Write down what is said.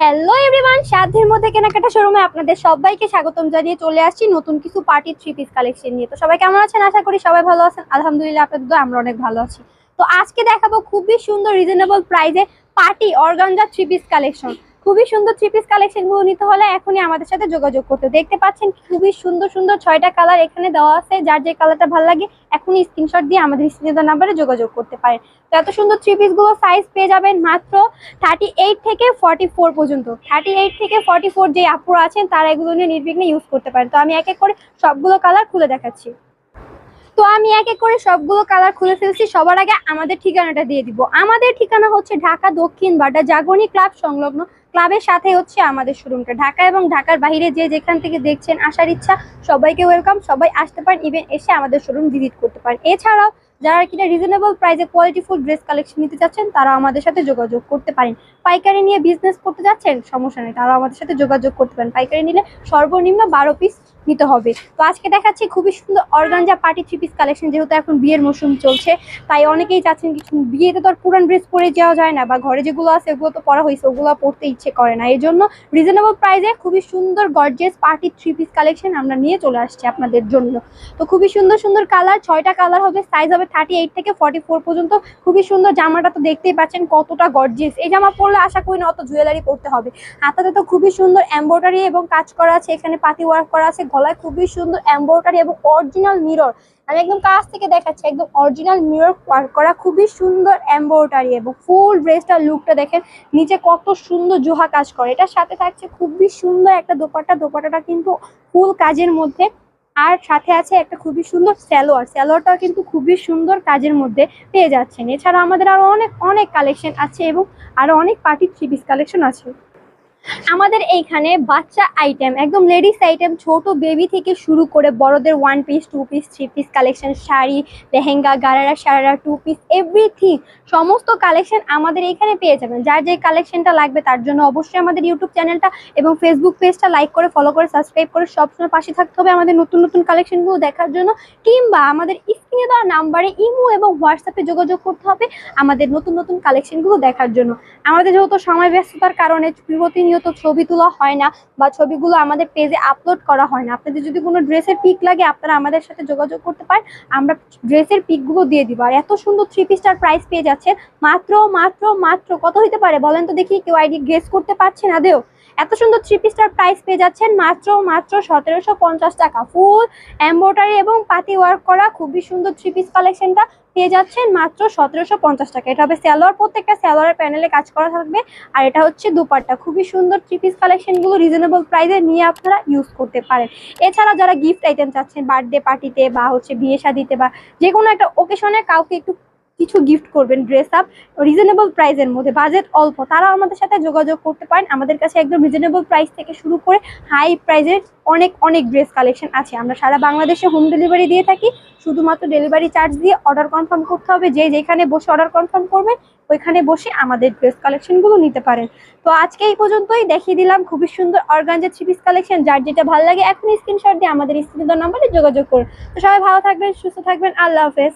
Hello everyone সাধ্যের মধ্যে কেনাকাটা শোরুমে আপনাদের সবাইকে স্বাগতম জানিয়ে চলে আসছি নতুন কিছু পার্টি থ্রি পিস কালেকশন নিয়ে। তো সবাই কেমন আছেন? আশা করি সবাই ভালো আছেন। আলহামদুলিল্লাহ, আপনাদের আমরা অনেক ভালো আছি। তো আজকে দেখাবো খুবই সুন্দর রিজনেবল প্রাইসে party organza three piece collection খুবই সুন্দর থ্রি পিস কালেকশনগুলো নিতে হলে এখনই আমাদের সাথে যোগাযোগ করতে দেখতে পাচ্ছেন খুবই সুন্দর সুন্দর ছয়টা কালার এখানে দেওয়া আছে। যার যে কালারটা ভালো লাগে, এখনই স্ক্রিনশট দিয়ে আমাদের স্ক্রিনে নাম্বারে যোগাযোগ করতে পারেন। তো এত সুন্দর থ্রি পিসগুলো সাইজ পেয়ে যাবেন মাত্র থার্টি এইট থেকে ফর্টি ফোর পর্যন্ত। থার্টি এইট থেকে ফর্টি ফোর যে আপুরা আছেন, তারা এগুলো নিয়ে নির্বিঘ্নে ইউজ করতে পারেন। তো আমি এক এক করে সবগুলো কালার খুলে দেখাচ্ছি। তো আমি এক এক করে সবগুলো কালার খুলে ফেলছি। সবার আগে আমাদের ঠিকানাটা দিয়ে দিব। আমাদের ঠিকানা হচ্ছে ঢাকা দক্ষিণ বাড্ডা জাগরণী ক্লাব সংলগ্ন ক্লাবের সাথে হচ্ছে আমাদের শোরুমটা। ঢাকা এবং ঢাকার বাইরে যে যেখান থেকে দেখছেন আসার ইচ্ছা, সবাইকে ওয়েলকাম সবাই আসতে পারেন ইভেন এসে আমাদের শোরুম ভিজিট করতে পারেন। এছাড়াও যারা কিনা রিজনেবল প্রাইসে কোয়ালিটিফুল ড্রেস কালেকশন নিতে চাচ্ছেন তারা আমাদের সাথে যোগাযোগ করতে পারেন। পাইকারি নিয়ে বিজনেস করতে যাচ্ছেন, সমস্যা নেই তারা আমাদের সাথে যোগাযোগ করতে পারেন। পাইকারি নিলে সর্বনিম্ন বারো পিস নিতে হবে। তো আজকে দেখাচ্ছি খুবই সুন্দর organza party three piece collection, যেহেতু এখন বিয়ের মৌসুম চলছে, তাই অনেকেই চাচ্ছেন কিছু বিয়েতে তো আর পুরান ড্রেস পরে যাওয়া যায় না, বা ঘরে যেগুলো আছে ওগুলো তো পরা হয়েছে, ওগুলো পরতে ইচ্ছে করে না। এই জন্য রিজনেবল প্রাইসে খুবই সুন্দর gorgeous party three piece collection আমরা নিয়ে চলে আসছি আপনাদের জন্য। তো খুবই সুন্দর সুন্দর কালার, ছয়টা কালার হবে সাইজ হবে থার্টি এইট থেকে ফর্টি ফোর পর্যন্ত। খুবই সুন্দর জামাটা তো দেখতেই পাচ্ছেন কতটা গর্জেস এই জামা পরলে আশা করি না অত জুয়েলারি পরতে হবে। হাতাতে তো খুবই সুন্দর এম্ব্রয়ডারি এবং কাজ করা আছে, এখানে পাতি ওয়ার্ক করা আছে গলায় খুবই সুন্দর এম্ব্রয়ডারি এবং অরিজিনাল মিরর আমি একদম কাছ থেকে দেখাচ্ছি, একদম অরিজিনাল মিরর ওয়ার্ক করা খুবই সুন্দর এম্ব্রয়ডারি এবং ফুল ড্রেসটার লুকটা দেখেন, নিচে কত সুন্দর জোহা কাজ করে। এটার সাথে থাকছে খুবই সুন্দর একটা দোপাট্টা। দোপাট্টাটা কিন্তু ফুল কাজের মধ্যে। আর সাথে আছে একটা খুবই সুন্দর স্যালোয়ার স্যালোয়ারটাও কিন্তু খুবই সুন্দর কাজের মধ্যে পেয়ে যাচ্ছেন। এছাড়া আমাদের আরও অনেক অনেক কালেকশন আছে এবং আরও অনেক পার্টি থ্রি পিস কালেকশন আছে। আমাদের এইখানে বাচ্চা আইটেম একদম লেডিস আইটেম ছোট বেবি থেকে শুরু করে বড়দের one piece two piece three piece collection sari, lehenga, gharara, sharara two piece everything সমস্ত কালেকশন আমাদের এইখানে পেয়ে যাবেন। যার যে কালেকশনটা লাগবে তার জন্য অবশ্যই আমাদের ইউটিউব চ্যানেলটা এবং ফেসবুক পেজটা লাইক করে ফলো করে সাবস্ক্রাইব করে সবসময় পাশে থাকতে হবে আমাদের নতুন নতুন কালেকশনগুলো দেখার জন্য। কিংবা আমাদের স্ক্রিনে দেওয়া নাম্বারে ইমো এবং হোয়াটসঅ্যাপে যোগাযোগ করতে হবে আমাদের নতুন নতুন কালেকশনগুলো দেখার জন্য। আমাদের যেহেতু সময় ব্যস্ততার কারণে প্রতিনিয়ত ছবি তোলা হয় না বা ছবিগুলো আমাদের পেজে আপলোড করা হয় না। আপনাদের যদি কোনো ড্রেসের পিক লাগে, আপনারা আমাদের সাথে যোগাযোগ করতে পারেন। আমরা ড্রেসের পিকগুলো দিয়ে দিব। আর এত সুন্দর থ্রি পিসটার প্রাইস পেয়ে যাচ্ছেন মাত্র মাত্র মাত্র কত হইতে পারে বলেন তো দেখি? কেউ আইডি গ্রেস করতে পারছে না দেও। এত সুন্দর থ্রি পিসটার প্রাইস পেয়ে যাচ্ছেন মাত্র মাত্র সতেরোশো পঞ্চাশ টাকা। ফুল এম্ব্রয়ডারি এবং পাতি ওয়ার্ক করা খুবই সুন্দর থ্রি পিস কালেকশনটা পেয়ে যাচ্ছেন মাত্র সতেরোশো পঞ্চাশ টাকা। এটা হবে স্যালোয়ার, প্রত্যেকটা স্যালোয়ারের প্যানেলে কাজ করা থাকবে। আর এটা হচ্ছে দুপাট্টা। খুবই সুন্দর থ্রি পিস কালেকশনগুলো রিজনেবল প্রাইসে নিয়ে আপনারা ইউজ করতে পারেন। এছাড়া যারা গিফট আইটেম চাচ্ছেন বার্থডে পার্টিতে বা হচ্ছে বিয়ে শাদিতে বা যে কোনো একটা ওকেশনে কাউকে একটু কিছু গিফট করবেন ড্রেস আপ রিজনেবল প্রাইসের মধ্যে বাজেট অল্প। তারাও আমাদের সাথে যোগাযোগ করতে পারেন। আমাদের কাছে একদম রিজনেবল প্রাইস থেকে শুরু করে হাই প্রাইসের অনেক অনেক ড্রেস কালেকশন আছে। আমরা সারা বাংলাদেশে হোম ডেলিভারি দিয়ে থাকি। শুধুমাত্র ডেলিভারি চার্জ দিয়ে অর্ডার কনফার্ম করতে হবে। যে যেখানে বসে অর্ডার কনফার্ম করবেন, ওইখানে বসে আমাদের ড্রেস কালেকশনগুলো নিতে পারেন। তো আজকে এই পর্যন্তই। দেখিয়ে দিলাম খুবই সুন্দর অর্গানজা থ্রি পিস কালেকশন যার যেটা ভালো লাগে এখন স্ক্রিনশট দিয়ে আমাদের স্ক্রিন নাম্বারে যোগাযোগ করুন। তো সবাই ভালো থাকবেন, সুস্থ থাকবেন। আল্লাহ হাফেজ।